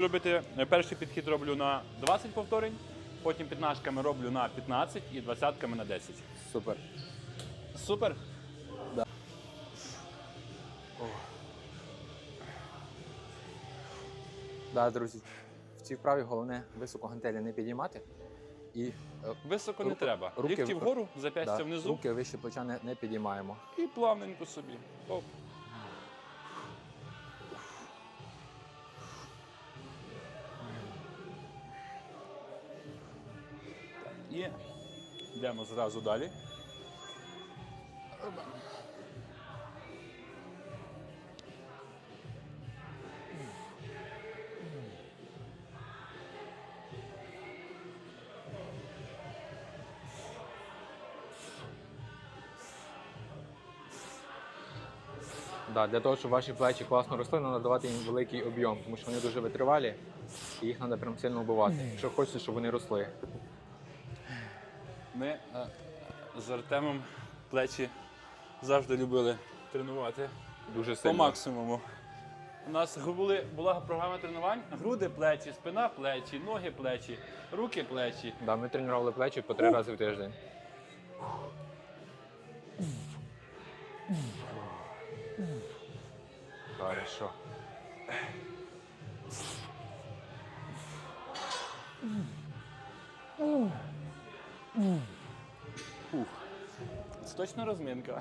Робити перший підхід роблю на 20 повторень, потім піднажками роблю на 15 і двадцятками на 10. Супер. Супер. Да, друзі, в цій вправі головне високо гантелі не підіймати. І е, Високо не Руки- треба. руки Лікті вгору, зап'ястя да, внизу руки вище плеча не, не підіймаємо. і плавненько собі. Оп. І йдемо зразу далі. Да, для того, щоб ваші плечі класно росли, треба надавати їм великий об'єм, тому що вони дуже витривалі і їх треба прям сильно вбивати, якщо хочете, щоб вони росли. Ми е, з Артемом плечі завжди любили тренувати Дуже по максимуму. У нас були, була програма тренувань: груди, плечі, спина, плечі, ноги, плечі, руки, плечі. Да, ми тренували плечі по три рази в тиждень. Хорошо. Uff. Stoczna rozmienka.